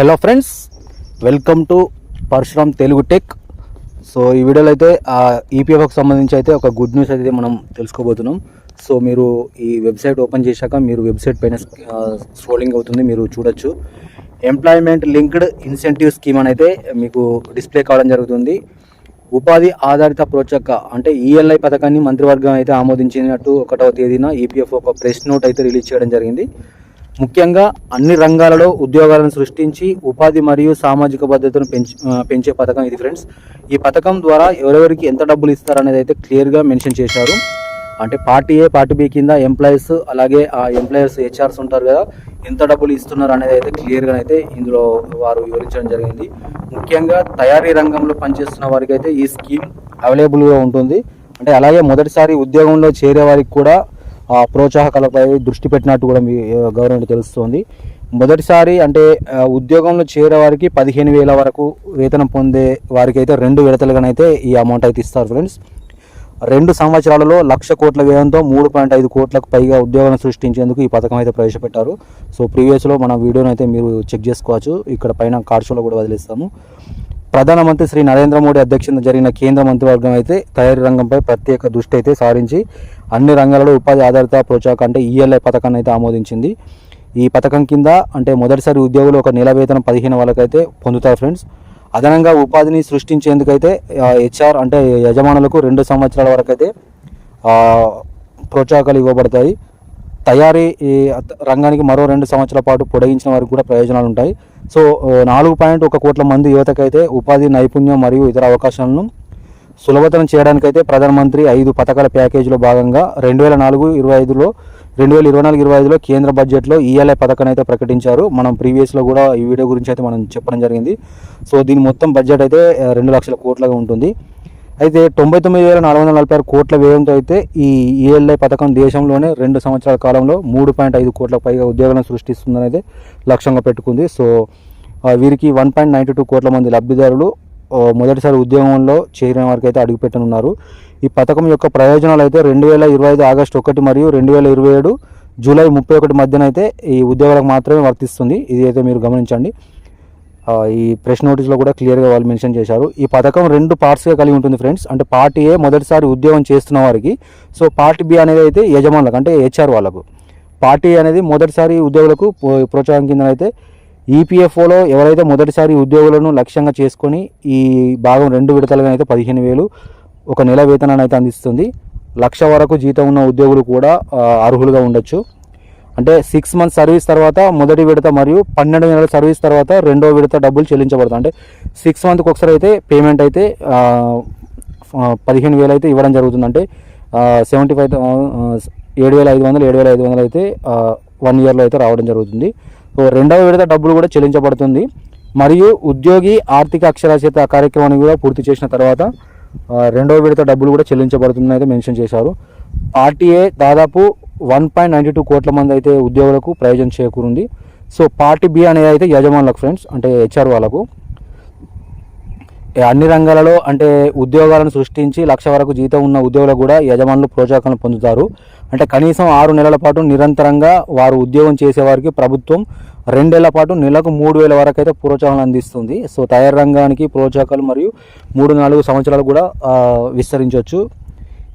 Hello friends welcome to Parashuram Telugu tech. So ఈ వీడియోలో అయితే ఈపీఎఫ్కి సంబంధించి అయితే ఒక గుడ్ న్యూస్ అయితే మనం తెలుసుకోబోతున్నాం. సో మీరు ఈ వెబ్సైట్ ఓపెన్ చేశాక మీరు వెబ్సైట్ పైన స్క్రోలింగ్ అవుతుంది మీరు చూడొచ్చు. ఎంప్లాయ్మెంట్ లింక్డ్ ఇన్సెంటివ్ స్కీమ్ అని అయితే మీకు డిస్ప్లే కావడం జరుగుతుంది. ఉపాధి ఆధారిత ప్రోత్సాహక అంటే ఈఎల్ఐ పథకాన్ని మంత్రివర్గం అయితే ఆమోదించినట్టు ఒకటవ తేదీన ఈపీఎఫ్ ఒక ప్రెస్ నోట్ అయితే రిలీజ్ చేయడం జరిగింది. ముఖ్యంగా అన్ని రంగాలలో ఉద్యోగాలను సృష్టించి ఉపాధి మరియు సామాజిక భద్రతను పెంచి పెంచే పథకం ఇది ఫ్రెండ్స్. ఈ పథకం ద్వారా ఎవరెవరికి ఎంత డబ్బులు ఇస్తారనేది అయితే క్లియర్గా మెన్షన్ చేశారు. అంటే పార్టీ ఏ పార్టీ బి కింద ఎంప్లాయీస్ అలాగే ఆ ఎంప్లాయర్స్ హెచ్ఆర్స్ ఉంటారు కదా ఎంత డబ్బులు ఇస్తున్నారు అనేది అయితే క్లియర్గా అయితే ఇందులో వారు వివరించడం జరిగింది. ముఖ్యంగా తయారీ రంగంలో పనిచేస్తున్న వారికి అయితే ఈ స్కీమ్ అవైలబుల్గా ఉంటుంది. అంటే అలాగే మొదటిసారి ఉద్యోగంలో చేరే వారికి కూడా ప్రోత్సాహకాలపై దృష్టి పెట్టినట్టు కూడా మీ గవర్నమెంట్ తెలుస్తోంది. మొదటిసారి అంటే ఉద్యోగంలో చేరే వారికి పదిహేను వేల వరకు వేతనం పొందే వారికి అయితే రెండు విడతలుగానైతే ఈ అమౌంట్ అయితే ఇస్తారు ఫ్రెండ్స్. రెండు సంవత్సరాలలో లక్ష కోట్ల వ్యయంతో మూడు పాయింట్ ఐదు కోట్లకు పైగా ఉద్యోగాలను సృష్టించేందుకు ఈ పథకం అయితే ప్రవేశపెట్టారు. సో ప్రీవియస్లో మన వీడియోని అయితే మీరు చెక్ చేసుకోవచ్చు. ఇక్కడ పైన కార్డ్స్లో కూడా వదిలేస్తాము. ప్రధానమంత్రి శ్రీ నరేంద్ర మోడీ అధ్యక్షతన జరిగిన కేంద్ర మంత్రివర్గం అయితే తయారీ రంగంపై ప్రత్యేక దృష్టి అయితే సారించి అన్ని రంగాలలో ఉపాధి ఆధారిత ప్రోత్సాహక అంటే ఈఎల్ఐ పథకాన్ని అయితే ఆమోదించింది. ఈ పథకం కింద అంటే మొదటిసారి ఉద్యోగులు ఒక నెల వేతనం పదిహేను వాళ్ళకైతే పొందుతారు ఫ్రెండ్స్. అదనంగా ఉపాధిని సృష్టించేందుకైతే హెచ్ఆర్ అంటే యజమానులకు రెండు సంవత్సరాల వరకు అయితే ప్రోత్సాహకాలు ఇవ్వబడతాయి. తయారీ రంగానికి మరో రెండు సంవత్సరాల పాటు పొడిగించిన వారికి కూడా ప్రయోజనాలు ఉంటాయి సో నాలుగు పాయింట్ ఒక కోట్ల మంది యువతకైతే ఉపాధి నైపుణ్యం మరియు ఇతర అవకాశాలను సులభతరం చేయడానికైతే ప్రధానమంత్రి ఐదు పథకాల ప్యాకేజీలో భాగంగా రెండు వేల నాలుగు ఇరవై ఐదులో రెండు వేల ఇరవై నాలుగు ఇరవై ఐదులో కేంద్ర బడ్జెట్లో ఈఎల్ఐ పథకాన్ని అయితే ప్రకటించారు. మనం ప్రీవియస్లో కూడా ఈ వీడియో గురించి అయితే మనం చెప్పడం జరిగింది. సో దీని మొత్తం బడ్జెట్ అయితే రెండు లక్షల కోట్లుగా ఉంటుంది. అయితే తొంభై తొమ్మిది వేల నాలుగు వందల నలభై ఆరు కోట్ల వ్యయంతో అయితే ఈ ఈఎల్ఐ పథకం దేశంలోనే రెండు సంవత్సరాల కాలంలో మూడు పాయింట్ ఐదు కోట్ల పైగా ఉద్యోగాలను సృష్టిస్తుందని అయితే లక్ష్యంగా పెట్టుకుంది. సో వీరికి వన్ పాయింట్ నైంటీ టూ కోట్ల మంది లబ్ధిదారులు మొదటిసారి ఉద్యోగంలో చేరిన వారికి అయితే అడుగుపెట్టనున్నారు. ఈ పథకం యొక్క ప్రయోజనాలు అయితే రెండు వేల ఇరవై ఐదు ఆగస్టు ఒకటి మరియు రెండు వేల ఇరవై ఏడు జూలై ముప్పై ఒకటి మధ్యన అయితే ఈ ఉద్యోగాలకు మాత్రమే వర్తిస్తుంది. ఇది అయితే మీరు గమనించండి. ఈ ప్రెస్ నోటీస్లో కూడా క్లియర్గా వాళ్ళు మెన్షన్ చేశారు. ఈ పథకం రెండు పార్ట్స్గా కలిగి ఉంటుంది ఫ్రెండ్స్ అంటే పార్ట్ ఏ మొదటిసారి ఉద్యోగం చేస్తున్న వారికి. సో పార్టీ బి అనేది అయితే యజమానులకు అంటే హెచ్ఆర్ వాళ్ళకు. పార్టీ అనేది మొదటిసారి ఉద్యోగులకు ప్రోత్సాహం కింద అయితే ఈపీఎఫ్ఓలో ఎవరైతే మొదటిసారి ఉద్యోగులను లక్ష్యంగా చేసుకొని ఈ భాగం రెండు విడతలుగా అయితే పదిహేను వేలు ఒక నెల వేతనాన్ని అయితే అందిస్తుంది. లక్ష వరకు జీతం ఉన్న ఉద్యోగులు కూడా అర్హులుగా ఉండొచ్చు. అంటే సిక్స్ మంత్స్ సర్వీస్ తర్వాత మొదటి విడత మరియు పన్నెండు నెలల సర్వీస్ తర్వాత రెండో విడత డబ్బులు చెల్లించబడతాయి. అంటే సిక్స్ మంత్కి ఒకసారి అయితే పేమెంట్ అయితే పదిహేను వేలు అయితే ఇవ్వడం జరుగుతుంది. అంటే సెవెంటీ ఫైవ్ ఏడు వేల ఐదు వందలు ఏడు వేల ఐదు వందలు అయితే వన్ ఇయర్లో అయితే రావడం జరుగుతుంది. సో రెండవ విడత డబ్బులు కూడా చెల్లించబడుతుంది. మరియు ఉద్యోగి ఆర్థిక అక్షరాస్యత కార్యక్రమాన్ని కూడా పూర్తి చేసిన తర్వాత రెండవ విడత డబ్బులు కూడా చెల్లించబడుతుందని అయితే మెన్షన్ చేశారు. ఆర్టీఏ దాదాపు వన్ పాయింట్ నైంటీ టూ కోట్ల మంది అయితే ఉద్యోగులకు ప్రయోజనం చేకూరింది. సో పార్టీ బి అనేది అయితే యజమానులకు ఫ్రెండ్స్ అంటే హెచ్ఆర్ వాళ్ళకు. అన్ని రంగాలలో అంటే ఉద్యోగాలను సృష్టించి లక్ష వరకు జీతం ఉన్న ఉద్యోగులకు కూడా యజమానులు ప్రోత్సాహకాలను పొందుతారు. అంటే కనీసం ఆరు నెలల పాటు నిరంతరంగా వారు ఉద్యోగం చేసేవారికి ప్రభుత్వం రెండేళ్ళ పాటు నెలకు మూడు వేల వరకు అయితే ప్రోత్సాహం అందిస్తుంది. సో తయారు రంగానికి ప్రోత్సాహకాలు మరియు మూడు నాలుగు సంవత్సరాలు కూడా విస్తరించవచ్చు.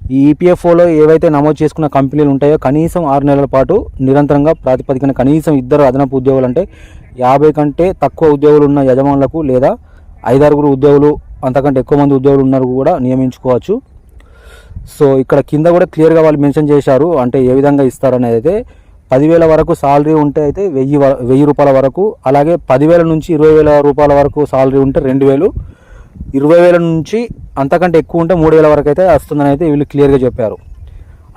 ఈ ఈపీఎఫ్ఓలో ఏవైతే నమోదు చేసుకున్న కంపెనీలు ఉంటాయో కనీసం ఆరు నెలల పాటు నిరంతరంగా ప్రాతిపదికన కనీసం ఇద్దరు అదనపు ఉద్యోగులు అంటే యాభై కంటే తక్కువ ఉద్యోగులు ఉన్న యజమానులకు లేదా ఐదారుగురు ఉద్యోగులు అంతకంటే ఎక్కువ మంది ఉద్యోగులు ఉన్నారు కూడా నియమించుకోవచ్చు. సో ఇక్కడ కింద కూడా క్లియర్గా వాళ్ళు మెన్షన్ చేశారు. అంటే ఏ విధంగా ఇస్తారనేది అయితే పదివేల వరకు సాలరీ ఉంటే అయితే వెయ్యి వ- వెయ్యి రూపాయల వరకు అలాగే పదివేల నుంచి ఇరవై వేల రూపాయల వరకు సాలరీ ఉంటే రెండు వేలు ఇరవై వేల నుంచి అంతకంటే ఎక్కువ ఉంటే మూడు వేల వరకు అయితే వస్తుందని అయితే వీళ్ళు క్లియర్గా చెప్పారు.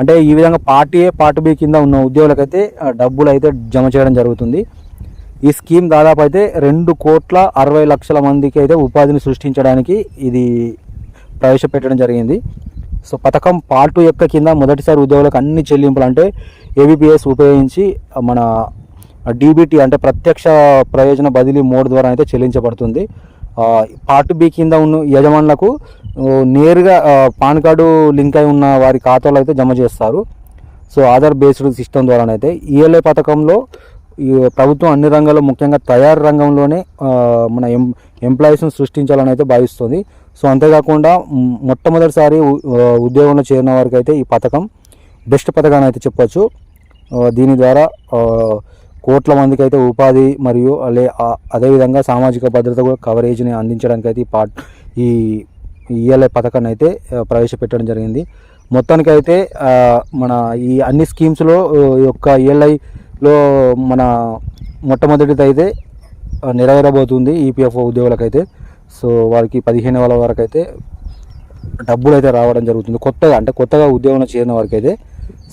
అంటే ఈ విధంగా పార్టీ ఏ పార్టీ బి కింద ఉన్న ఉద్యోగులకైతే అయితే డబ్బులు అయితే జమ చేయడం జరుగుతుంది. ఈ స్కీమ్ దాదాపు అయితే రెండు కోట్ల అరవై లక్షల మందికి అయితే ఉపాధిని సృష్టించడానికి ఇది ప్రవేశపెట్టడం జరిగింది. సో పథకం పార్ట్ టూ యొక్క కింద మొదటిసారి ఉద్యోగులకు అన్ని చెల్లింపులు అంటే ఏబిపిఎస్ ఉపయోగించి మన డీబీటీ అంటే ప్రత్యక్ష ప్రయోజన బదిలీ మోడ్ ద్వారా అయితే చెల్లించబడుతుంది. పార్ట్ బి కింద ఉన్న యజమానులకు నేరుగా పాన్ కార్డు లింక్ అయి ఉన్న వారి ఖాతాలో అయితే జమ చేస్తారు. సో ఆధార్ బేస్డ్ సిస్టమ్ ద్వారానైతే ఈఎల్ఐ పథకంలో ఈ ప్రభుత్వం అన్ని రంగాల్లో ముఖ్యంగా తయారు రంగంలోనే మన ఎం ఎంప్లాయీస్ను సృష్టించాలని అయితే భావిస్తుంది. సో అంతేకాకుండా మొట్టమొదటిసారి ఉద్యోగంలో చేరిన వారికి అయితే ఈ పథకం బెస్ట్ పథకాన్ని అయితే చెప్పొచ్చు. దీని ద్వారా కోట్ల మందికి అయితే ఉపాధి మరియు అలే అదేవిధంగా సామాజిక భద్రత కూడా కవరేజ్ని అందించడానికి అయితే ఈ పార్ట్ ఈ ఈఎల్ఐ పథకాన్ని అయితే ప్రవేశపెట్టడం జరిగింది. మొత్తానికైతే అయితే మన ఈ అన్ని స్కీమ్స్లో ఈ యొక్క ఈఎల్ఐలో మన మొట్టమొదటిది అయితే నెరవేరబోతుంది ఈపీఎఫ్ఓ ఉద్యోగులకైతే. సో వారికి పదిహేను వేల వరకు అయితే డబ్బులు అయితే రావడం జరుగుతుంది. కొత్తగా అంటే కొత్తగా ఉద్యోగంలో చేరిన వారికి అయితే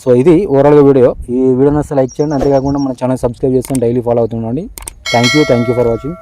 సో ఇది ఓవరాల్గా వీడియో. ఈ వీడియోని అసలు లైక్ చేయండి. అంతేకాకుండా మన ఛానల్ సబ్స్క్రైబ్ చేస్తాను daily follow అవుతుండండి. Thank you thank you for watching